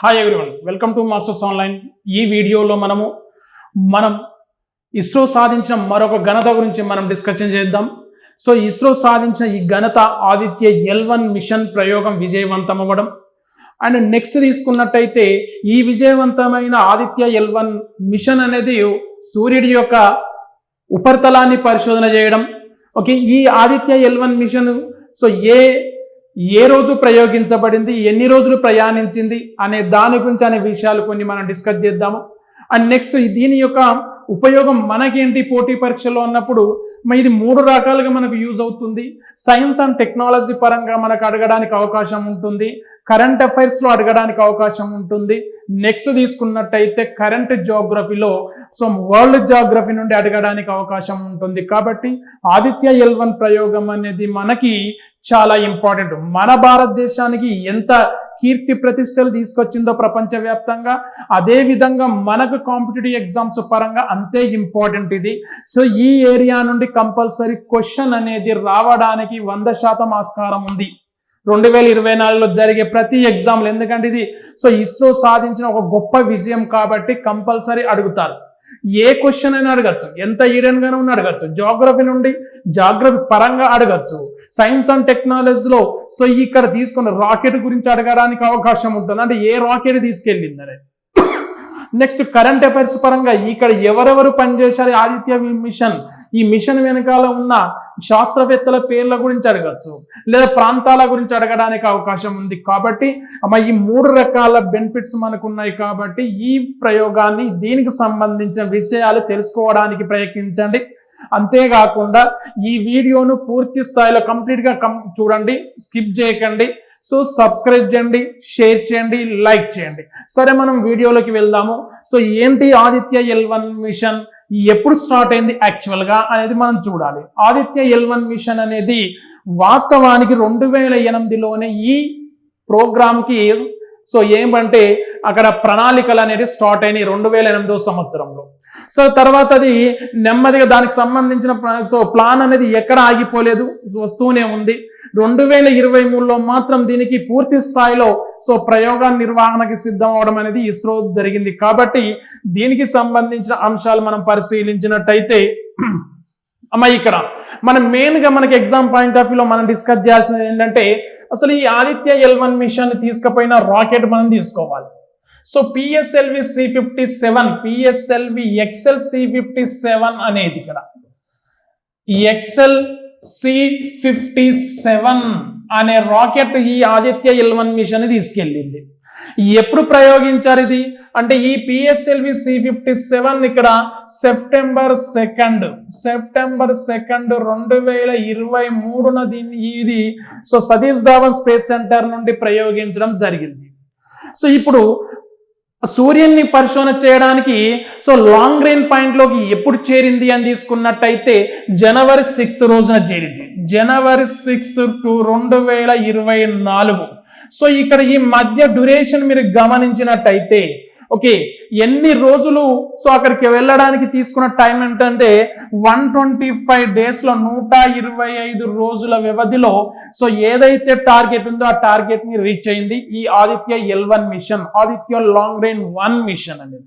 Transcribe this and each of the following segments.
Hi everyone welcome to Masters Online ఈ వీడియోలో మనము మనం ఇస్రో సాధించిన మరొక ఘనత గురించి మనం డిస్కషన్ చేద్దాం. సో ఇస్రో సాధించిన ఈ ఘనత ఆదిత్య ఎల్ వన్ మిషన్ ప్రయోగం విజయవంతం అవ్వడం అండ్ నెక్స్ట్ తీసుకున్నట్టయితే ఈ విజయవంతమైన ఆదిత్య ఎల్ వన్ మిషన్ అనేది సూర్యుడి యొక్క ఉపరితలాన్ని పరిశోధన చేయడం. ఓకే ఈ Aditya L one mission so ఏ ఏ రోజు ప్రయోగించబడింది ఎన్ని రోజులు ప్రయాణించింది అనే దాని గురించి అనే విషయాలు కొన్ని మనం డిస్కస్ చేద్దాము. అండ్ నెక్స్ట్ దీని యొక్క ఉపయోగం మనకేంటి పోటీ పరీక్షలో ఉన్నప్పుడు ఇది మూడు రకాలుగా మనకు యూజ్ అవుతుంది. సైన్స్ అండ్ టెక్నాలజీ పరంగా మనకు అడగడానికి అవకాశం ఉంటుంది. కరెంట్ అఫైర్స్లో అడగడానికి అవకాశం ఉంటుంది. నెక్స్ట్ తీసుకున్నట్టయితే కరెంట్ జోగ్రఫీలో సో వరల్డ్ జాగ్రఫీ నుండి అడగడానికి అవకాశం ఉంటుంది. కాబట్టి ఆదిత్య ఎల్ వన్ ప్రయోగం అనేది మనకి చాలా ఇంపార్టెంట్ మన భారతదేశానికి ఎంత కీర్తి ప్రతిష్టలు తీసుకొచ్చిందో ప్రపంచవ్యాప్తంగా. అదే విధంగా మనకు కాంపిటేటివ్ ఎగ్జామ్స్ పరంగా అంతే ఇంపార్టెంట్ ఇది. సో ఈ ఏరియా నుండి కంపల్సరీ క్వశ్చన్ అనేది రావడానికి వంద శాతం ఆస్కారం ఉంది. రెండు వేల ఇరవై నాలుగులో జరిగే ప్రతి ఎగ్జామ్లు. ఎందుకంటే ఇది సో ఇస్రో సాధించిన ఒక గొప్ప విజయం కాబట్టి కంపల్సరీ అడుగుతారు. ఏ క్వశ్చన్ అయినా అడగచ్చు. ఎంత ఈడెన్ ఉన్న అడగచ్చు. జాగ్రఫీ నుండి జాగ్రఫీ పరంగా అడగచ్చు. సైన్స్ అండ్ టెక్నాలజీలో సో ఇక్కడ తీసుకున్న రాకెట్ గురించి అడగడానికి అవకాశం ఉంటుంది. అంటే ఏ రాకెట్ తీసుకెళ్ళింది అనేది నెక్స్ట్ కరెంట్ అఫైర్స్ పరంగా ఇక్కడ ఎవరెవరు పనిచేశారు? ఆదిత్య మిషన్. ఈ మిషన్ వెనకాల ఉన్న శాస్త్రవేత్తల పేర్ల గురించి అడగచ్చు. లేదా ప్రాంతాల గురించి అడగడానికి అవకాశం ఉంది కాబట్టి ఈ మూడు రకాల బెనిఫిట్స్ మనకు ఉన్నాయి కాబట్టి ఈ ప్రయోగాన్ని దీనికి సంబంధించిన విషయాలు తెలుసుకోవడానికి ప్రయత్నించండి. అంతేకాకుండా ఈ వీడియోను పూర్తి స్థాయిలో కంప్లీట్గా కం చూడండి స్కిప్ చేయకండి. సో సబ్స్క్రైబ్ చేయండి షేర్ చేయండి లైక్ చేయండి. సరే మనం వీడియోలోకి వెళ్దాము. సో ఏంటి ఆదిత్య ఎల్ వన్ మిషన్? ఎప్పుడు స్టార్ట్ అయింది యాక్చువల్గా అనేది మనం చూడాలి. ఆదిత్య ఎల్ వన్ మిషన్ అనేది వాస్తవానికి రెండు వేల ఎనిమిదిలోనే ఈ ప్రోగ్రామ్కి సో ఏమంటే అక్కడ ప్రణాళికలు అనేది స్టార్ట్ అయినాయి రెండు వేల ఎనిమిదో సంవత్సరంలో. సో తర్వాత అది నెమ్మదిగా దానికి సంబంధించిన సో ప్లాన్ అనేది ఎక్కడ ఆగిపోలేదు వస్తూనే ఉంది. రెండు వేల ఇరవై మూడులో మాత్రం దీనికి పూర్తి స్థాయిలో సో ప్రయోగ నిర్వహణకి సిద్ధం అవడం అనేది ఇస్రో జరిగింది. కాబట్టి దీనికి సంబంధించిన అంశాలు మనం పరిశీలించినట్టయితే అమ్మ ఇక్కడ మనం మెయిన్గా మనకి ఎగ్జామ్ పాయింట్ ఆఫ్ వ్యూలో మనం డిస్కస్ చేయాల్సింది ఏంటంటే అసలు ఈ ఆదిత్య ఎల్ వన్ మిషన్ తీసుకుపోయిన రాకెట్ మనం తీసుకోవాలి. So PSLV C fifty seven PSLV XL C fifty seven అనేది ఇక్కడ. ఎక్సెల్ సి ఫిఫ్టీ సెవెన్ అనే రాకెట్ ఈ ఆదిత్య ఎల్వన్ మిషన్ తీసుకెళ్ళింది. ఎప్పుడు ప్రయోగించారు ఇది? అంటే ఈ పిఎస్ఎల్వి సి ఫిఫ్టీ సెవెన్ ఇక్కడ సెప్టెంబర్ సెకండ్ సెప్టెంబర్ సెకండ్ రెండు వేల ఇరవై మూడున దీన్ని ఇది so Satish Dhawan space centre నుండి ప్రయోగించడం జరిగింది. సో ఇప్పుడు సూర్యుని పరిశోధన చేయడానికి సో లాంగ్ రేంజ్ పాయింట్లోకి ఎప్పుడు చేరింది అని తీసుకున్నట్టయితే జనవరి సిక్స్త్ రోజున చేరింది. జనవరి సిక్స్త్ టు రెండు వేల ఇరవై నాలుగు. సో ఇక్కడ ఈ మధ్య డ్యూరేషన్ మీరు గమనించినట్టయితే ఓకే ఎన్ని రోజులు? సో అక్కడికి వెళ్ళడానికి తీసుకున్న టైం ఏంటంటే వన్ ట్వంటీ ఫైవ్ డేస్లో నూట ఇరవై ఐదు రోజుల వ్యవధిలో సో ఏదైతే టార్గెట్ ఉందో ఆ టార్గెట్ని రీచ్ అయింది ఈ Aditya L one mission Aditya Lagrange one mission అనేది.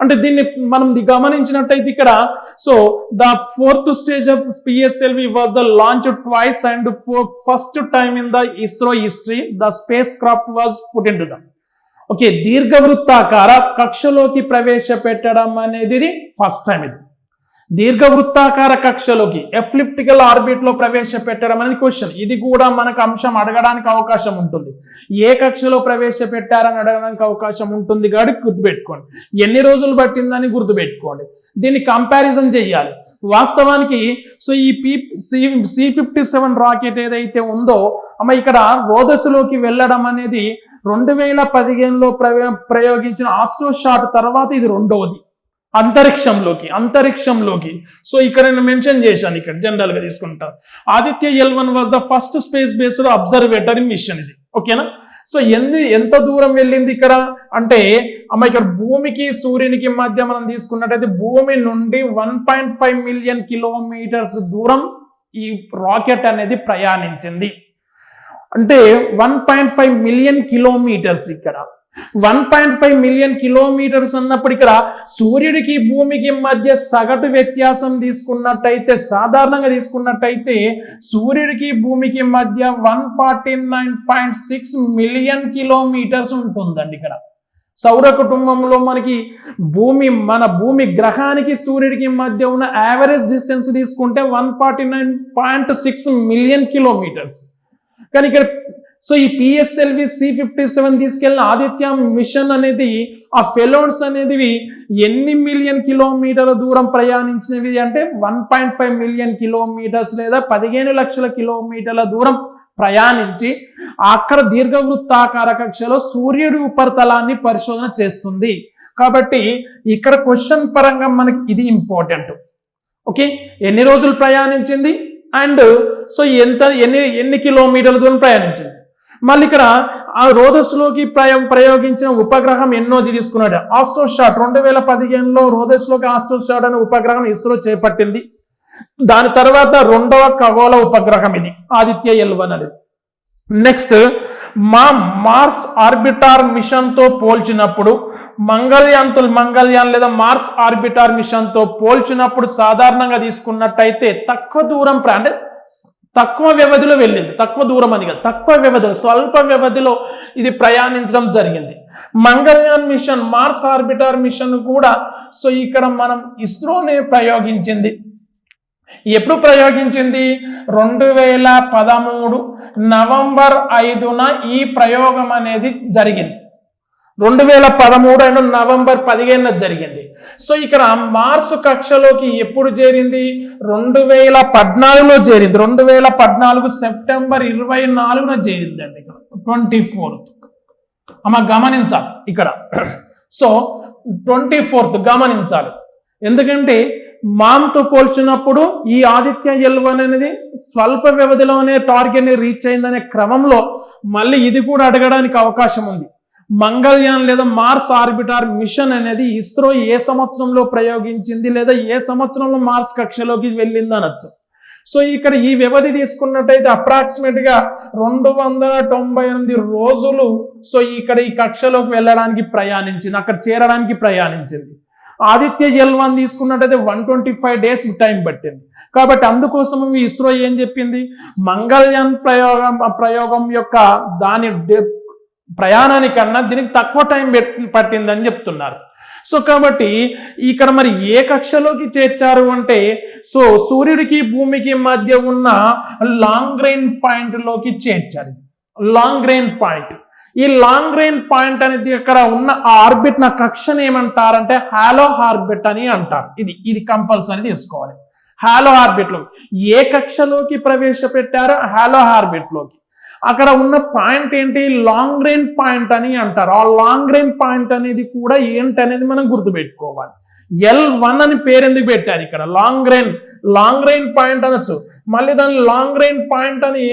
అంటే దీన్ని మనం గమనించినట్టయితే ఇక్కడ so the fourth stage of PSLV was the launch twice and first time in the ISRO history the spacecraft was put into the okay దీర్ఘవృత్తాకార కక్షలోకి ప్రవేశపెట్టడం అనేది ఇది ఫస్ట్ టైం ఇది. దీర్ఘవృత్తాకార కక్షలోకి ఎఫ్లిప్టికల్ ఆర్బిట్లో ప్రవేశపెట్టడం అనేది క్వశ్చన్. ఇది కూడా మనకు అంశం అడగడానికి అవకాశం ఉంటుంది. ఏ కక్షలో ప్రవేశపెట్టారని అడగడానికి అవకాశం ఉంటుంది కాబట్టి గుర్తుపెట్టుకోండి. ఎన్ని రోజులు పట్టిందని గుర్తుపెట్టుకోండి. దీన్ని కంపారిజన్ చేయాలి వాస్తవానికి సో ఈ P C C fifty seven rocket ఏదైతే ఉందో అమ్మ ఇక్కడ రోదసులోకి వెళ్ళడం అనేది రెండు వేల పదిహేనులో ప్రయోగించిన ఆస్ట్రోషాట్ తర్వాత ఇది రెండవది అంతరిక్షంలోకి అంతరిక్షంలోకి. సో ఇక్కడ నేను మెన్షన్ చేశాను ఇక్కడ జనరల్గా తీసుకుంటా. Aditya L one was the first space based observatory mission ఇది. ఓకేనా? సో ఎన్ని ఎంత దూరం వెళ్ళింది ఇక్కడ? అంటే అమ్మ ఇక్కడ భూమికి సూర్యునికి మధ్య మనం తీసుకున్నట్టయితే భూమి నుండి one point five million kilometres దూరం ఈ రాకెట్ అనేది ప్రయాణించింది. అంటే one point five million kilometres ఇక్కడ. One point five million kilometres అన్నప్పుడు ఇక్కడ సూర్యుడికి భూమికి మధ్య సగటు వ్యత్యాసం తీసుకున్నట్టయితే సాధారణంగా తీసుకున్నట్టయితే సూర్యుడికి భూమికి మధ్య one forty nine point six million kilometres ఉంటుందండి ఇక్కడ. సౌర కుటుంబంలో మనకి భూమి మన భూమి గ్రహానికి సూర్యుడికి మధ్య ఉన్న యావరేజ్ డిస్టెన్స్ తీసుకుంటే one forty nine point six million kilometres కానీ ఇక్కడ సో ఈ పిఎస్ఎల్వి సి ఫిఫ్టీ సెవెన్ తీసుకెళ్ళిన ఆదిత్య మిషన్ అనేది ఆ ఫెలోన్స్ అనేది ఎన్ని మిలియన్ కిలోమీటర్ల దూరం ప్రయాణించినవి అంటే one point five million kilometres లేదా పదిహేను లక్షల కిలోమీటర్ల దూరం ప్రయాణించి అక్కడ దీర్ఘవృత్తాకార కక్షలో సూర్యుడి ఉపరితలాన్ని పరిశోధన చేస్తుంది. కాబట్టి ఇక్కడ క్వశ్చన్ పరంగా మనకి ఇది ఇంపార్టెంట్ ఓకే? ఎన్ని రోజులు ప్రయాణించింది? అండ్ సో ఎంత ఎన్ని ఎన్ని కిలోమీటర్ల దూరం ప్రయాణించింది? మళ్ళీ ఇక్కడ ఆ రోదస్లోకి ప్రయో ప్రయోగించిన ఉపగ్రహం ఎన్నోది తీసుకున్నాడు. ఆస్ట్రోషాట్ రెండు వేల పదిహేనులో రోదస్లోకి ఆస్ట్రోషాట్ అనే ఉపగ్రహం ఇస్రో చేపట్టింది. దాని తర్వాత రెండవ ఖగోళ ఉపగ్రహం ఇది ఆదిత్య ఎల్వన్ అనేది. నెక్స్ట్ మా మార్స్ ఆర్బిటార్ మిషన్తో పోల్చినప్పుడు మంగళయాన్ మంగళయాన్ లేదా మార్స్ ఆర్బిటార్ మిషన్తో పోల్చినప్పుడు సాధారణంగా తీసుకున్నట్టయితే తక్కువ దూరం అంటే తక్కువ వ్యవధిలో వెళ్ళింది. తక్కువ దూరం అని కాదు తక్కువ వ్యవధిలో స్వల్ప వ్యవధిలో ఇది ప్రయాణించడం జరిగింది. Mangalyaan mission Mars orbiter mission కూడా సో ఇక్కడ మనం ఇస్రోనే ప్రయోగించింది. ఎప్పుడు ప్రయోగించింది? రెండు వేల పదమూడు నవంబర్ ఐదున ఈ ప్రయోగం అనేది జరిగింది. రెండు వేల పదమూడు అండ్ నవంబర్ పదిహేనున జరిగింది. సో ఇక్కడ మార్స్ కక్షలోకి ఎప్పుడు చేరింది? రెండు వేల పద్నాలుగులో చేరింది. రెండు వేల పద్నాలుగు సెప్టెంబర్ ఇరవై నాలుగున చేరింది అండి ఇక్కడ. Twenty fourth. అమ్మ గమనించాలి ఇక్కడ. సో ట్వంటీ ఫోర్త్ గమనించాలి. ఎందుకంటే మామ్తో పోల్చినప్పుడు ఈ ఆదిత్య ఎల్వన్ అనేది స్వల్ప వ్యవధిలోనే టార్గెట్ని రీచ్ అయిందనే క్రమంలో మళ్ళీ ఇది కూడా అడగడానికి అవకాశం ఉంది. మంగళయాన్ లేదా మార్స్ ఆర్బిటార్ మిషన్ అనేది ఇస్రో ఏ సంవత్సరంలో ప్రయోగించింది లేదా ఏ సంవత్సరంలో మార్స్ కక్షలోకి వెళ్ళింది అనొచ్చు. సో ఇక్కడ ఈ వ్యవధి తీసుకున్నట్టయితే అప్రాక్సిమేట్గా రెండు వందల తొంభై ఎనిమిది రోజులు సో ఇక్కడ ఈ కక్షలోకి వెళ్ళడానికి ప్రయాణించింది అక్కడ చేరడానికి ప్రయాణించింది. ఆదిత్య ఎల్ వన్ తీసుకున్నట్టయితే one twenty five days time పట్టింది. కాబట్టి అందుకోసం ఇస్రో ఏం చెప్పింది? మంగళయాన్ ప్రయోగం ప్రయోగం యొక్క దాని డే- ప్రయాణానికన్నా దీనికి తక్కువ టైం పట్టిందని చెప్తున్నారు. సో కాబట్టి ఇక్కడ మరి ఏ కక్షలోకి చేర్చారు అంటే సో సూర్యుడికి భూమికి మధ్య ఉన్న లాంగ్ రేంజ్ పాయింట్లోకి చేర్చారు. Lagrange point. ఈ లాంగ్ రేంజ్ పాయింట్ అనేది ఇక్కడ ఉన్న ఆర్బిట్ నా కక్షను ఏమంటారంటే హాలో ఆర్బిట్ అని అంటారు. ఇది ఇది కంపల్సరీ తీసుకోవాలి. హాలో ఆర్బిట్లోకి. ఏ కక్షలోకి ప్రవేశపెట్టారో హాలో ఆర్బిట్లోకి. అక్కడ ఉన్న పాయింట్ ఏంటి? లాంగ్ రేంజ్ పాయింట్ అని అంటారు. ఆ లాంగ్ రేంజ్ పాయింట్ అనేది కూడా ఏంటి అనేది మనం గుర్తుపెట్టుకోవాలి. ఎల్ వన్ అని పేరు ఎందుకు పెట్టారు ఇక్కడ? Lagrange. Lagrange point అనొచ్చు. మళ్ళీ దాని లాంగ్ రేంజ్ పాయింట్ అని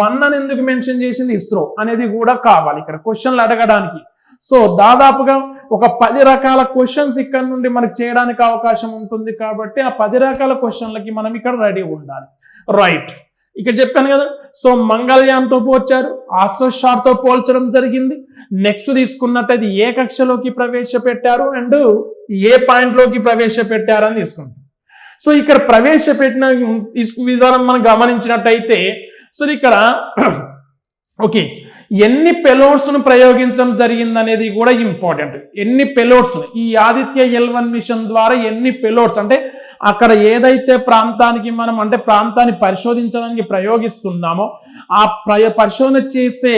వన్ అని ఎందుకు మెన్షన్ చేసింది? ఇస్రో అనేది కూడా కావాలి ఇక్కడ క్వశ్చన్లు అడగడానికి. సో దాదాపుగా ఒక పది రకాల క్వశ్చన్స్ ఇక్కడ నుండి మనకు చేయడానికి అవకాశం ఉంటుంది కాబట్టి ఆ పది రకాల క్వశ్చన్లకి మనం ఇక్కడ రెడీ ఉండాలి. రైట్ ఇక్కడ చెప్పాను కదా. సో మంగళయాన్తో పోల్చారు ఆస్ట్రోషార్తో పోల్చడం జరిగింది. నెక్స్ట్ తీసుకున్నట్టయితే ఏ కక్షలోకి ప్రవేశపెట్టారు అండ్ ఏ పాయింట్లోకి ప్రవేశపెట్టారు అని తీసుకుంటాం. సో ఇక్కడ ప్రవేశపెట్టిన విధానం మనం గమనించినట్టయితే సో ఇక్కడ ఓకే ఎన్ని పెలోడ్స్ను ప్రయోగించడం జరిగింది అనేది కూడా ఇంపార్టెంట్. ఎన్ని పెలోడ్స్ ఈ ఆదిత్య ఎల్వన్ మిషన్ ద్వారా ఎన్ని పెలోడ్స్ అంటే అక్కడ ఏదైతే ప్రాంతానికి మనం అంటే ప్రాంతాన్ని పరిశోధించడానికి ప్రయోగిస్తున్నామో ఆ ప్రయ పరిశోధన చేసే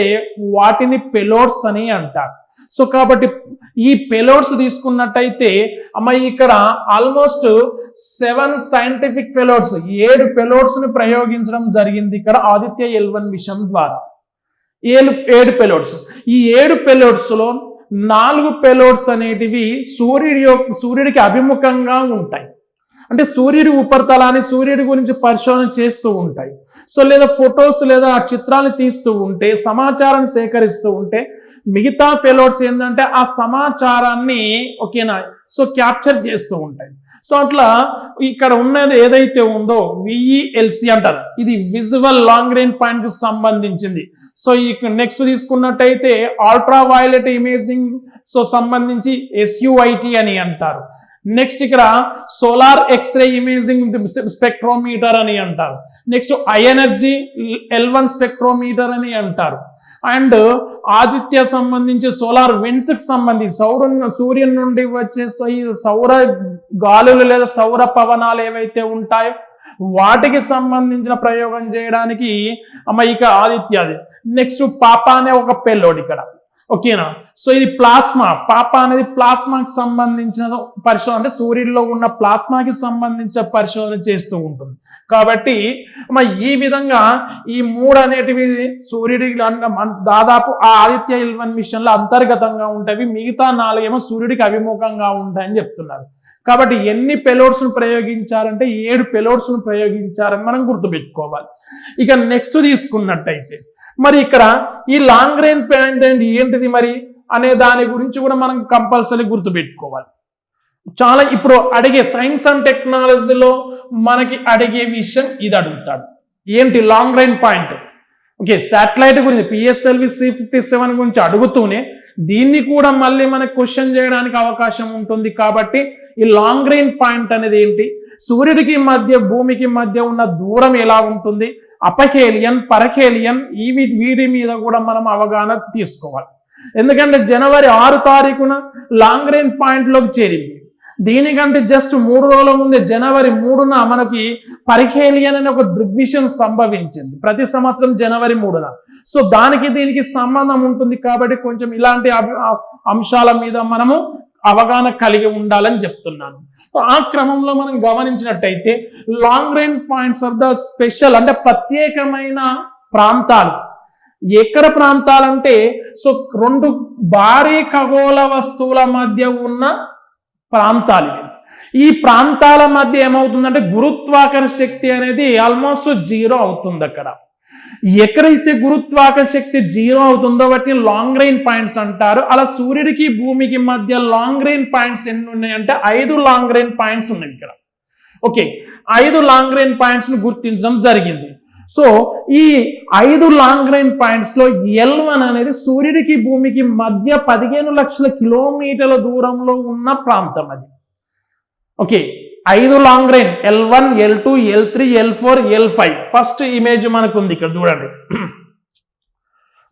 వాటిని పెలోడ్స్ అని అంటారు. సో కాబట్టి ఈ పెలోడ్స్ తీసుకున్నట్టయితే అమ్మ ఇక్కడ ఆల్మోస్ట్ సెవెన్ సైంటిఫిక్ పెలోడ్స్ ఏడు పెలోడ్స్ని ప్రయోగించడం జరిగింది ఇక్కడ ఆదిత్య ఎల్వన్ మిషన్ ద్వారా. ఏడు ఏడు పెలోడ్స్. ఈ ఏడు పెలోడ్స్లో నాలుగు పెలోడ్స్ అనేటివి సూర్యుడి యొక్క సూర్యుడికి అభిముఖంగా ఉంటాయి. అంటే సూర్యుడి ఉపరితలాన్ని సూర్యుడి గురించి పరిశోధన చేస్తూ ఉంటాయి. సో లేదా ఫొటోస్ లేదా ఆ చిత్రాన్ని తీస్తూ ఉంటే సమాచారాన్ని సేకరిస్తూ ఉంటే మిగతా ఫెలోడ్స్ ఏంటంటే ఆ సమాచారాన్ని ఓకేనా? సో క్యాప్చర్ చేస్తూ ఉంటాయి. సో అట్లా ఇక్కడ ఉన్నది ఏదైతే ఉందో విఈఎల్సి అంటారు. ఇది విజువల్ లాంగ్ రేంజ్ పాయింట్కి సంబంధించింది. సో ఈ నెక్స్ట్ తీసుకున్నట్టయితే అల్ట్రా వయలెట్ ఇమేజింగ్ సో సంబంధించి ఎస్యుఐటి అని అంటారు. నెక్స్ట్ ఇక్కడ సోలార్ ఎక్స్రే ఇమేజింగ్ స్పెక్ట్రోమీటర్ అని అంటారు. Next high energy L one spectrometer అని అంటారు. అండ్ ఆదిత్య సంబంధించి సోలార్ విండ్స్కి సంబంధించి సౌర సూర్యుని నుండి వచ్చే సౌర గాలులు లేదా సౌర పవనాలు ఏవైతే ఉంటాయో వాటికి సంబంధించిన ప్రయోగం చేయడానికి అమ్మ ఇక ఆదిత్యాది నెక్స్ట్ పాప అనే ఒక పెళ్ళోడు ఇక్కడ. ఓకేనా? సో ఇది ప్లాస్మా. పాప అనేది ప్లాస్మాకి సంబంధించిన పరిశోధన అంటే సూర్యుడిలో ఉన్న ప్లాస్మాకి సంబంధించిన పరిశోధన చేస్తూ ఉంటుంది. కాబట్టి మరి ఈ విధంగా ఈ మూడు అనేటివి సూర్యుడి దాదాపు ఆ ఆదిత్య ఇల్వన్ మిషన్లో అంతర్గతంగా ఉంటాయి. మిగతా నాలుగేమో సూర్యుడికి అభిముఖంగా ఉంటాయని చెప్తున్నారు. కాబట్టి ఎన్ని పెలోడ్స్ను ప్రయోగించారంటే ఏడు పెలోడ్స్ను ప్రయోగించారని మనం గుర్తుపెట్టుకోవాలి. ఇక నెక్స్ట్ తీసుకున్నట్టయితే మరి ఇక్కడ ఈ లాంగ్ రేంజ్ ప్యాంట్ అండి ఏంటిది మరి? అనే దాని గురించి కూడా మనం కంపల్సరీ గుర్తుపెట్టుకోవాలి. చాలా ఇప్పుడు అడిగే సైన్స్ అండ్ టెక్నాలజీలో మనకి అడిగే విషయం ఇది అడుగుతాడు. ఏంటి Lagrange point okay satellite గురించి పిఎస్ఎల్వి సి ఫిఫ్టీ సెవెన్ గురించి అడుగుతూనే దీన్ని కూడా మళ్ళీ మనకు క్వశ్చన్ చేయడానికి అవకాశం ఉంటుంది కాబట్టి ఈ లాంగ్ రేంజ్ పాయింట్ అనేది ఏంటి? సూర్యుడికి మధ్య భూమికి మధ్య ఉన్న దూరం ఎలా ఉంటుంది? అపహేలియన్ పరహేలియన్ ఈ వీటి మీద కూడా మనం అవగాహన తీసుకోవాలి. ఎందుకంటే జనవరి ఆరు తారీఖున లాంగ్ రేంజ్ పాయింట్లోకి చేరింది. దీనికంటే జస్ట్ మూడు రోజుల ముందే జనవరి మూడున మనకి పరిహేలియన్ అనే ఒక దృగ్విషయం సంభవించింది. ప్రతి సంవత్సరం జనవరి మూడున. సో దానికి దీనికి సంబంధం ఉంటుంది కాబట్టి కొంచెం ఇలాంటి అంశాల మీద మనము అవగాహన కలిగి ఉండాలని చెప్తున్నాను. సో ఆ క్రమంలో మనం గమనించినట్టయితే Lagrange points of the special అంటే ప్రత్యేకమైన ప్రాంతాలు. ఎక్కడ ప్రాంతాలంటే సో రెండు భారీ ఖగోళ వస్తువుల మధ్య ఉన్న ప్రాంతాలు ఇవి. ఈ ప్రాంతాల మధ్య ఏమవుతుందంటే గురుత్వాకర్షణ శక్తి అనేది ఆల్మోస్ట్ జీరో అవుతుంది అక్కడ. ఎక్కడైతే గురుత్వాకర్షణ శక్తి జీరో అవుతుందో వాటిని లాంగ్ రేంజ్ పాయింట్స్ అంటారు. అలా సూర్యుడికి భూమికి మధ్య లాంగ్ రేంజ్ పాయింట్స్ ఎన్ని ఉన్నాయంటే ఐదు లాంగ్ రేంజ్ పాయింట్స్ ఉన్నాయి ఇక్కడ. ఓకే ఐదు లాంగ్ రేంజ్ పాయింట్స్ని గుర్తించడం జరిగింది. సో ఈ ఐదు లాంగ్ రేంజ్ పాయింట్స్లో ఎల్ వన్ అనేది సూర్యుడికి భూమికి మధ్య పదిహేను లక్షల కిలోమీటర్ల దూరంలో ఉన్న ప్రాంతం అది. ఓకే ఐదు Lagrange L one L two L three L four L five first image మనకు ఉంది ఇక్కడ చూడండి.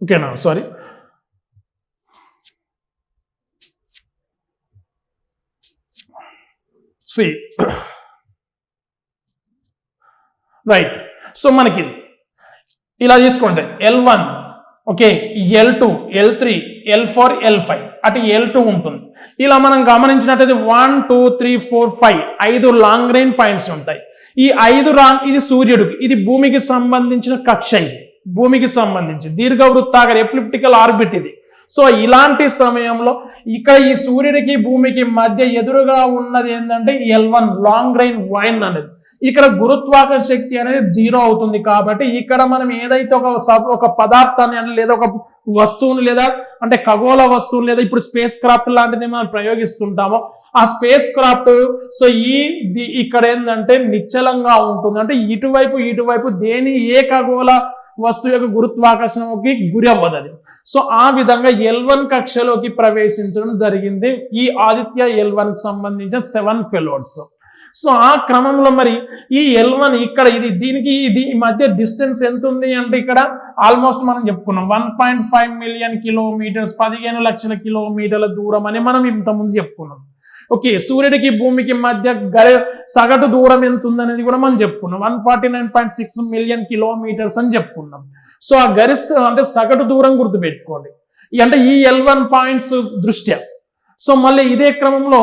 ఓకేనా సారీ సి రైట్ సో మనకి ఇది. ఇలా తీసుకోండి. L one okay L two L three L four L five అటు ఎల్ టూ ఉంటుంది. ఇలా మనం గమనించినట్టయితే one two three four five ఐదు లాంగ్ రేంజ్ పాయింట్స్ ఉంటాయి. ఈ ఐదు రాంగ్ ఇది సూర్యుడికి ఇది భూమికి సంబంధించిన కక్ష ఇది భూమికి సంబంధించి దీర్ఘవృత్తాకార ఎఫ్లిప్టికల్ ఆర్బిట్ ఇది. సో ఇలాంటి సమయంలో ఇక్కడ ఈ సూర్యుడికి భూమికి మధ్య ఎదురుగా ఉన్నది ఏంటంటే L one Lagrange one అనేది. ఇక్కడ గురుత్వాక శక్తి అనేది జీరో అవుతుంది కాబట్టి ఇక్కడ మనం ఏదైతే ఒక సబ్ ఒక పదార్థాన్ని అంటే లేదా ఒక వస్తువుని లేదా అంటే ఖగోళ వస్తువులు లేదా ఇప్పుడు స్పేస్ క్రాఫ్ట్ లాంటిది మనం ప్రయోగిస్తుంటామో ఆ స్పేస్ క్రాఫ్ట్ సో ఈ ఇక్కడ ఏంటంటే నిశ్చలంగా ఉంటుంది. అంటే ఇటువైపు ఇటువైపు దేని ఏ ఖగోళ వస్తువు యొక్క గురుత్వాకర్షణకి గురి అవ్వదు అది సో ఆ విధంగా ఎల్ వన్ కక్షలోకి ప్రవేశించడం జరిగింది. ఈ ఆదిత్య ఎల్ వన్ సంబంధించిన సెవెన్ ఫెలోడ్స్ సో ఆ క్రమంలో మరి ఈ ఎల్ వన్ ఇక్కడ ఇది దీనికి ఇది ఈ మధ్య డిస్టెన్స్ ఎంత ఉంది అంటే ఇక్కడ ఆల్మోస్ట్ మనం చెప్పుకున్నాం. One point five million kilometres పదిహేను లక్షల కిలోమీటర్ల దూరం అని మనం ఇంతకుముందు చెప్పుకున్నాం. ఓకే సూర్యుడికి భూమికి మధ్య గరి సగటు దూరం ఎంత ఉందనేది కూడా మనం చెప్పుకున్నాం. One forty nine point six million kilometres అని చెప్పుకున్నాం. సో ఆ గరిష్ట అంటే సగటు దూరం గుర్తుపెట్టుకోండి. అంటే ఈ ఎల్ వన్ పాయింట్స్ దృష్ట్యా. సో మళ్ళీ ఇదే క్రమంలో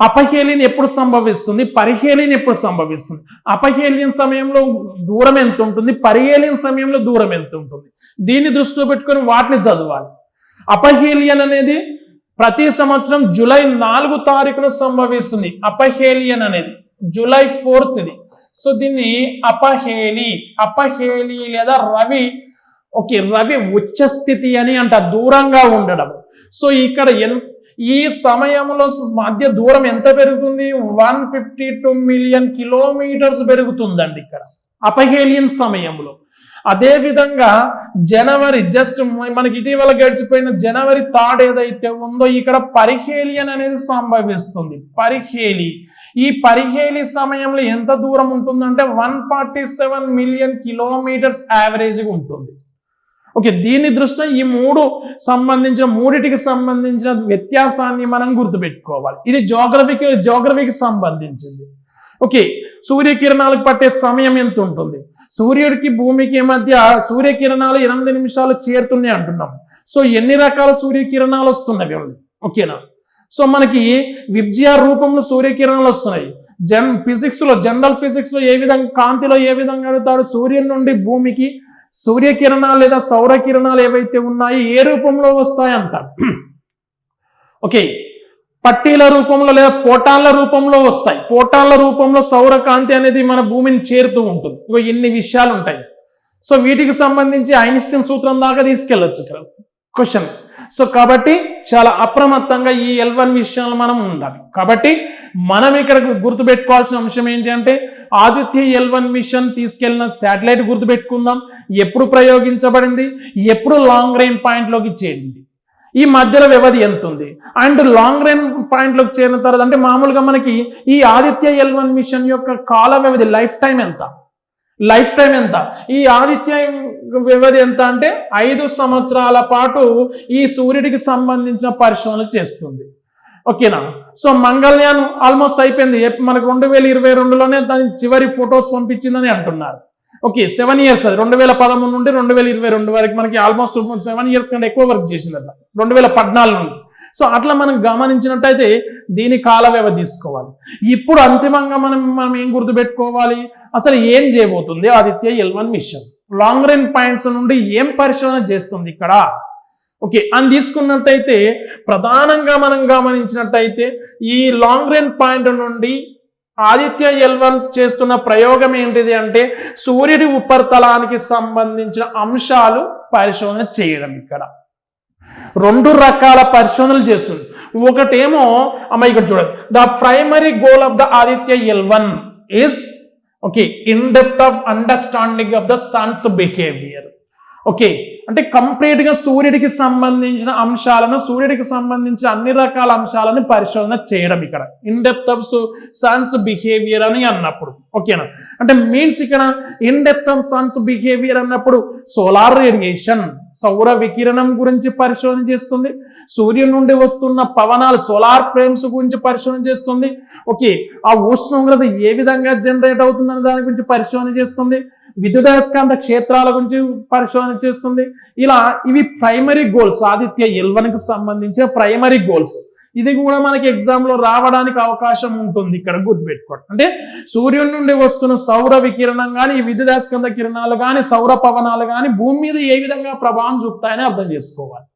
అపహేలియన్ ఎప్పుడు సంభవిస్తుంది? పరిహేలియన్ ఎప్పుడు సంభవిస్తుంది? అపహేలియన్ సమయంలో దూరం ఎంత ఉంటుంది? పరిహేలియన్ సమయంలో దూరం ఎంత ఉంటుంది? దీన్ని దృష్టిలో పెట్టుకొని వాటిని చదవాలి. అపహేలియన్ అనేది ప్రతి సంవత్సరం జూలై నాలుగు తారీఖున సంభవిస్తుంది అపహేలియన్ అనేది. జూలై ఫోర్త్ ఇది. సో దీన్ని అపహేలి అపహేలి లేదా రవి ఓకే రవి ఉచ్చ స్థితి అని అంట దూరంగా ఉండడం. సో ఇక్కడ ఎన్ ఈ సమయంలో మధ్య దూరం ఎంత పెరుగుతుంది? One fifty two million kilometres పెరుగుతుందండి ఇక్కడ. అపహేలియన్ సమయంలో. అదేవిధంగా జనవరి జస్ట్ మనకి ఇటీవల గడిచిపోయిన జనవరి థర్డ్ ఏదైతే ఉందో ఇక్కడ పరిహేలియన్ అనేది సంభవిస్తుంది. పరిహేలి ఈ పరిహేలి సమయంలో ఎంత దూరం ఉంటుందంటే one forty seven million kilometres యావరేజ్గా ఉంటుంది. ఓకే దీని దృష్ట్యా ఈ మూడు సంబంధించిన మూడిటికి సంబంధించిన వ్యత్యాసాన్ని మనం గుర్తుపెట్టుకోవాలి. ఇది జోగ్రఫీకి జోగ్రఫీకి సంబంధించింది. ఓకే సూర్యకిరణాలకు పట్టే సమయం ఎంత ఉంటుంది సూర్యుడికి భూమికి మధ్య సూర్యకిరణాలు ఎనిమిది నిమిషాలు చేరుతున్నాయి అంటున్నాం. సో ఎన్ని రకాల సూర్యకిరణాలు వస్తున్నవి ఓకేనా? సో మనకి విబ్జిఆర్ రూపంలో సూర్యకిరణాలు వస్తున్నాయి. జన్ ఫిజిక్స్లో జనరల్ ఫిజిక్స్లో ఏ విధంగా కాంతిలో ఏ విధంగా అడుగుతాడు సూర్యుని నుండి భూమికి సూర్యకిరణాలు లేదా సౌర కిరణాలు ఏవైతే ఉన్నాయో ఏ రూపంలో వస్తాయంట? ఓకే పట్టీల రూపంలో లేదా పోటాన్ల రూపంలో వస్తాయి. పోటాన్ల రూపంలో సౌరకాంతి అనేది మన భూమిని చేరుతూ ఉంటుంది. ఇవి ఎన్ని విషయాలు ఉంటాయి సో వీటికి సంబంధించి ఐన్స్టీన్ సూత్రం దాకా తీసుకెళ్ళొచ్చు ఇక్కడ. క్వశ్చన్ సో కాబట్టి చాలా అప్రమత్తంగా ఈ ఎల్వన్ విషయాలు మనం ఉండాలి. కాబట్టి మనం ఇక్కడ గుర్తుపెట్టుకోవాల్సిన అంశం ఏంటి అంటే ఆదిత్య ఎల్వన్ మిషన్ తీసుకెళ్ళిన శాటిలైట్ గుర్తుపెట్టుకుందాం. ఎప్పుడు ప్రయోగించబడింది? ఎప్పుడు లాంగ్ రేంజ్ పాయింట్లోకి చేరింది? ఈ మధ్యలో వ్యవధి ఎంత ఉంది అండ్ లాంగ్ రన్ పాయింట్లోకి చేరిన తర్వాత అంటే మామూలుగా మనకి ఈ ఆదిత్య ఎల్వన్ మిషన్ యొక్క కాల వ్యవధి లైఫ్ టైం ఎంత? లైఫ్ టైం ఎంత? ఈ ఆదిత్య వ్యవధి ఎంత అంటే ఐదు సంవత్సరాల పాటు ఈ సూర్యుడికి సంబంధించిన పరిశోధనలు చేస్తుంది. ఓకేనా? సో మంగళయాన్ ఆల్మోస్ట్ అయిపోయింది. మనకు రెండు వేల ఇరవై రెండులోనే దాని చివరి ఫొటోస్ పంపించిందని అంటున్నారు. ఓకే సెవెన్ ఇయర్స్ అది రెండు వేల పదమూడు నుండి రెండు వేల ఇరవై రెండు వరకు మనకి ఆల్మోస్ట్ సెవెన్ ఇయర్స్ కంటే ఎక్కువ వర్క్ చేసింది అట్లా. రెండు వేల పద్నాలుగు నుండి. సో అట్లా మనం గమనించినట్టయితే దీని కాల వ్యవధి తీసుకోవాలి. ఇప్పుడు అంతిమంగా మనం మనం ఏం గుర్తుపెట్టుకోవాలి? అసలు ఏం చేయబోతుంది? Aditya L one mission Lagrange points నుండి ఏం పరిశోధన చేస్తుంది ఇక్కడ? ఓకే అని తీసుకున్నట్టయితే ప్రధానంగా మనం గమనించినట్టయితే ఈ లాంగ్ రేంజ్ పాయింట్ నుండి ఆదిత్య ఎల్వన్ చేస్తున్న ప్రయోగం ఏంటిది అంటే సూర్యుడి ఉపరితలానికి సంబంధించిన అంశాలు పరిశోధన చేయడం ఇక్కడ. రెండు రకాల పరిశోధనలు చేస్తుంది. ఒకటేమో అమ్మ ఇక్కడ చూడండి. The primary goal of the Aditya L one is okay in depth of understanding of the sun's behaviour okay అంటే కంప్లీట్గా సూర్యుడికి సంబంధించిన అంశాలను సూర్యుడికి సంబంధించిన అన్ని రకాల అంశాలను పరిశోధన చేయడం ఇక్కడ. In depth of sun's behaviour అని అన్నప్పుడు. ఓకేనా అంటే మీన్స్ ఇక్కడ in depth of sun's behaviour అన్నప్పుడు సోలార్ రేడియేషన్ సౌర వికిరణం గురించి పరిశోధన చేస్తుంది. సూర్యుని నుండి వస్తున్న పవనాలు సోలార్ ఫ్రేమ్స్ గురించి పరిశోధన చేస్తుంది. ఓకే ఆ ఉష్ణోగ్రత ఏ విధంగా జనరేట్ అవుతుందనే దాని గురించి పరిశోధన చేస్తుంది. విద్యుదయస్కాంత క్షేత్రాల గురించి పరిశోధన చేస్తుంది. ఇలా ఇవి ప్రైమరీ గోల్స్ ఆదిత్య ఎల్వన్కి సంబంధించిన ప్రైమరీ గోల్స్ ఇది కూడా మనకి ఎగ్జామ్లో రావడానికి అవకాశం ఉంటుంది. ఇక్కడ గుర్తుపెట్టుకోండి. అంటే సూర్యుడి నుండి వస్తున్న సౌర వికిరణం కానీ ఈ విద్యుదయస్కంద కిరణాలు కానీ సౌర పవనాలు కానీ భూమి మీద ఏ విధంగా ప్రభావం చూపుతాయని అర్థం చేసుకోవాలి.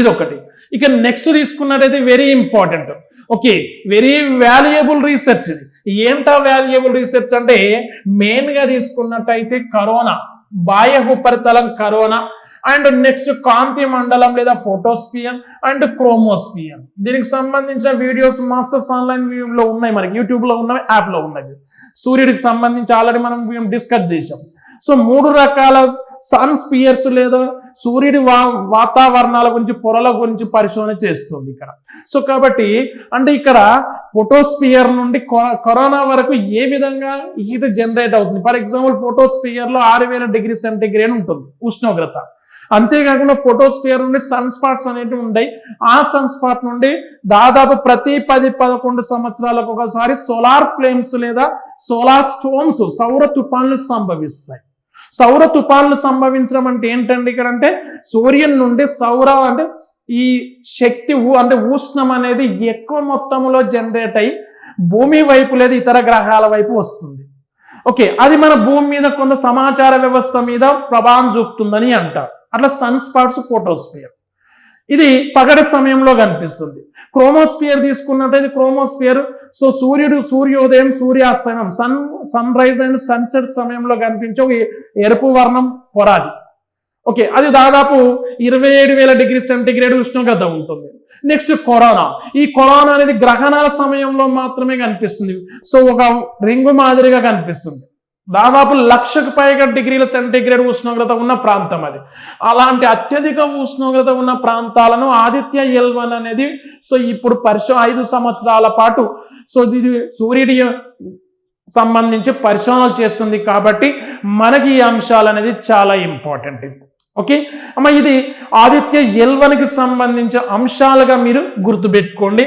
ఇదొకటి. ఇక నెక్స్ట్ తీసుకున్నట్టయితే very important okay very valuable research ఇది. ఏంటా వాల్యుయబుల్ రీసెర్చ్ అంటే మెయిన్గా తీసుకున్నట్టయితే కరోనా బాహ్య ఉపరితలం కరోనా అండ్ నెక్స్ట్ కాంతి మండలం లేదా ఫోటోస్పియన్ అండ్ క్రోమోస్పియన్ దీనికి సంబంధించిన వీడియోస్ మాస్టర్స్ ఆన్లైన్లో ఉన్నాయి మనకి యూట్యూబ్లో ఉన్నాయి ఉన్నవి ఉన్నాయి సూర్యుడికి సంబంధించి ఆల్రెడీ మనం డిస్కస్ చేసాం సో మూడు రకాల సన్ స్పియర్స్ లేదా సూర్యుడి వా వాతావరణాల గురించి పొరల గురించి పరిశోధన చేస్తుంది ఇక్కడ. సో కాబట్టి అంటే ఇక్కడ ఫోటోస్పియర్ నుండి కరోనా వరకు ఏ విధంగా హీట్ జనరేట్ అవుతుంది? ఫర్ ఎగ్జాంపుల్ ఫోటోస్పియర్లో ఆరు వేల డిగ్రీ సెంటిగ్రేడ్ ఉంటుంది ఉష్ణోగ్రత. అంతేకాకుండా ఫోటోస్పియర్ నుండి సన్ స్పాట్స్ అనేవి ఉంటాయి. ఆ సన్ స్పాట్ నుండి దాదాపు ప్రతి పది పదకొండు సంవత్సరాలకు ఒకసారి సోలార్ ఫ్లేమ్స్ లేదా సోలార్ స్టోన్స్ సౌర తుఫాన్లు సంభవిస్తాయి. సౌర తుఫాన్లు సంభవించడం అంటే ఏంటండి ఇక్కడ అంటే సూర్యుని నుండి సౌర అంటే ఈ శక్తి అంటే ఉష్ణం అనేది ఎక్కువ మొత్తంలో జనరేట్ అయ్యి భూమి వైపు లేదా ఇతర గ్రహాల వైపు వస్తుంది. ఓకే అది మన భూమి మీద కొంత సమాచార వ్యవస్థ మీద ప్రభావం చూపుతుందని అంటారు. అట్లా సన్ స్పాట్స్ ఫోటోస్పియర్ ఇది పగటి సమయంలో కనిపిస్తుంది. క్రోమోస్పియర్ తీసుకున్నట్టయితే క్రోమోస్పియర్ సో సూర్యుడు సూర్యోదయం సూర్యాస్తమయం sun sunrise and sunset సమయంలో కనిపించే ఒక ఎరుపు వర్ణం పొరాది. ఓకే అది దాదాపు ఇరవై ఏడు వేల డిగ్రీ సెంటిగ్రేడ్ ఉష్ణోగ్రత ఉంటుంది. Next corona. ఈ కరోనా అనేది గ్రహణాల సమయంలో మాత్రమే కనిపిస్తుంది. సో ఒక రింగు మాదిరిగా కనిపిస్తుంది. దాదాపు లక్షకు పైగా డిగ్రీల సెంటీగ్రేడ్ ఉష్ణోగ్రత ఉన్న ప్రాంతం అది. అలాంటి అత్యధిక ఉష్ణోగ్రత ఉన్న ప్రాంతాలను ఆదిత్య ఎల్వన్ అనేది సో ఇప్పుడు పరిశో ఐదు సంవత్సరాల పాటు సో ఇది సూర్యుడి సంబంధించి పరిశోధనలు చేస్తుంది కాబట్టి మనకి ఈ అంశాలు అనేది చాలా ఇంపార్టెంట్. ఓకే? అమ్మ ఇది ఆదిత్య ఎల్వన్కి సంబంధించిన అంశాలుగా మీరు గుర్తుపెట్టుకోండి.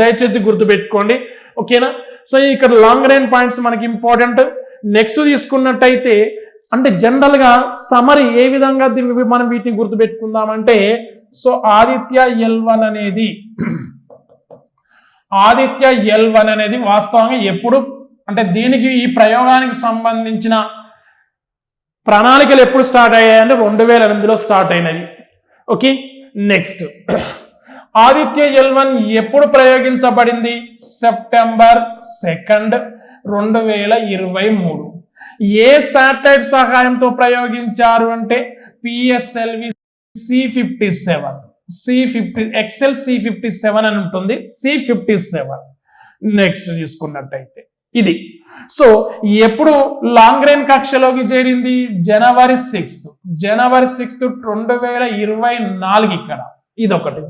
దయచేసి గుర్తుపెట్టుకోండి. ఓకేనా? సో ఇక్కడ లాంగ్ రేంజ్ పాయింట్స్ మనకి ఇంపార్టెంట్. నెక్స్ట్ తీసుకున్నట్టయితే అంటే జనరల్గా సమర్ ఏ విధంగా మనం వీటిని గుర్తుపెట్టుకుందామంటే సో ఆదిత్య ఎల్వన్ అనేది ఆదిత్య ఎల్ వన్ అనేది వాస్తవంగా ఎప్పుడు అంటే దీనికి ఈ ప్రయోగానికి సంబంధించిన ప్రణాళికలు ఎప్పుడు స్టార్ట్ అయ్యాయంటే రెండు వేల ఎనిమిదిలో స్టార్ట్ అయినది okay next Aditya L one ఎప్పుడు ప్రయోగించబడింది? సెప్టెంబర్ సెకండ్ రెండు వేల ఇరవై మూడు. ఏ శాటిలైట్ సహాయంతో ప్రయోగించారు అంటే PSLV C fifty seven C fifty XL C fifty seven అని ఉంటుంది. సి ఫిఫ్టీ సెవెన్ నెక్స్ట్ తీసుకున్నట్టయితే ఇది. సో ఎప్పుడు లాంగ్ రేంజ్ కక్షలోకి చేరింది? జనవరి సిక్స్త్ జనవరి సిక్స్త్ రెండు వేల ఇరవై నాలుగు ఇక్కడ. ఇదొకటి.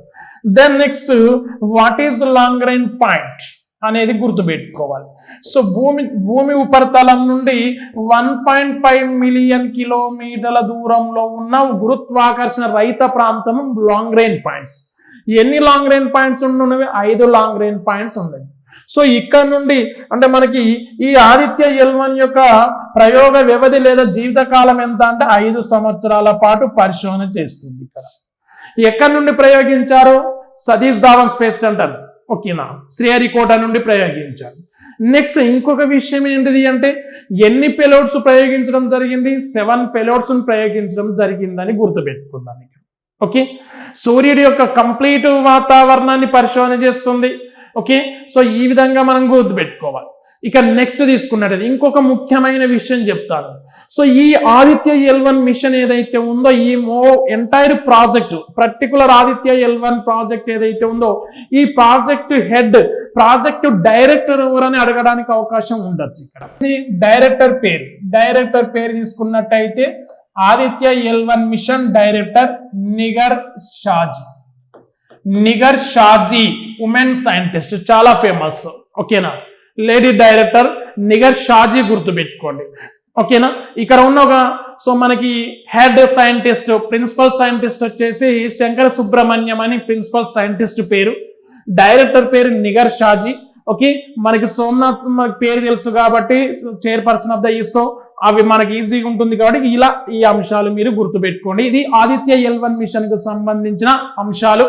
Then next what is Lagrange point అనేది గుర్తుపెట్టుకోవాలి. సో భూమి భూమి ఉపరితలం నుండి వన్ పాయింట్ ఫైవ్ మిలియన్ కిలోమీటర్ల దూరంలో ఉన్న గురుత్వాకర్షణ రహిత ప్రాంతం లాంగ్ రేంజ్ పాయింట్స్. ఎన్ని లాంగ్ రేంజ్ పాయింట్స్ ఉన్నవి ఐదు లాంగ్ రేంజ్ పాయింట్స్ ఉన్నాయి. సో ఇక్కడ నుండి అంటే మనకి ఈ ఆదిత్య ఎల్వన్ యొక్క ప్రయోగ వ్యవధి లేదా జీవితకాలం ఎంత అంటే ఐదు సంవత్సరాల పాటు పరిశోధన చేస్తుంది ఇక్కడ. ఎక్కడి నుండి ప్రయోగించారు? Satish Dhawan space centre. ఓకేనా శ్రీహరికోట నుండి ప్రయోగించారు. నెక్స్ట్ ఇంకొక విషయం ఏంటిది అంటే ఎన్ని పెలోడ్స్ ప్రయోగించడం జరిగింది? సెవెన్ పెలోడ్స్ ప్రయోగించడం జరిగిందని గుర్తుపెట్టుకుందాం ఇక్కడ. ఓకే? సూర్యుడి యొక్క కంప్లీట్ వాతావరణాన్ని పరిశోధన చేస్తుంది. ఓకే? సో ఈ విధంగా మనం గుర్తుపెట్టుకోవాలి. ఇక నెక్స్ట్ తీసుకున్నట్టు ఇంకొక ముఖ్యమైన విషయం చెప్తాను. సో ఈ ఆదిత్య ఎల్ వన్ మిషన్ ఏదైతే ఉందో ఈ మో entire project particular Aditya L one project ఏదైతే ఉందో ఈ ప్రాజెక్ట్ హెడ్ ప్రాజెక్ట్ డైరెక్టర్ ఎవరని అడగడానికి అవకాశం ఉండొచ్చు ఇక్కడ. డైరెక్టర్ పేరు. డైరెక్టర్ పేరు తీసుకున్నట్టయితే Aditya L one mission director Nigar Shaji Nigar Shaji women scientist చాలా ఫేమస్ ఓకేనా లేడీ డైరెక్టర్ నిగర్ షాజీ గుర్తుపెట్టుకోండి ఓకేనా? ఇక్కడ ఉన్న ఒక సో మనకి హెడ్ సైంటిస్ట్ ప్రిన్సిపల్ సైంటిస్ట్ వచ్చేసి శంకర సుబ్రహ్మణ్యం అని ప్రిన్సిపల్ సైంటిస్ట్ పేరు. డైరెక్టర్ పేరు నిగర్ షాజీ. ఓకే? మనకి సోమనాథ్ మనకి పేరు తెలుసు కాబట్టి చైర్పర్సన్ ఆఫ్ ద ఈస్తో అవి మనకి ఈజీగా ఉంటుంది కాబట్టి ఇలా ఈ అంశాలు మీరు గుర్తుపెట్టుకోండి ఇది ఆదిత్య ఎల్ వన్ సంబంధించిన అంశాలు.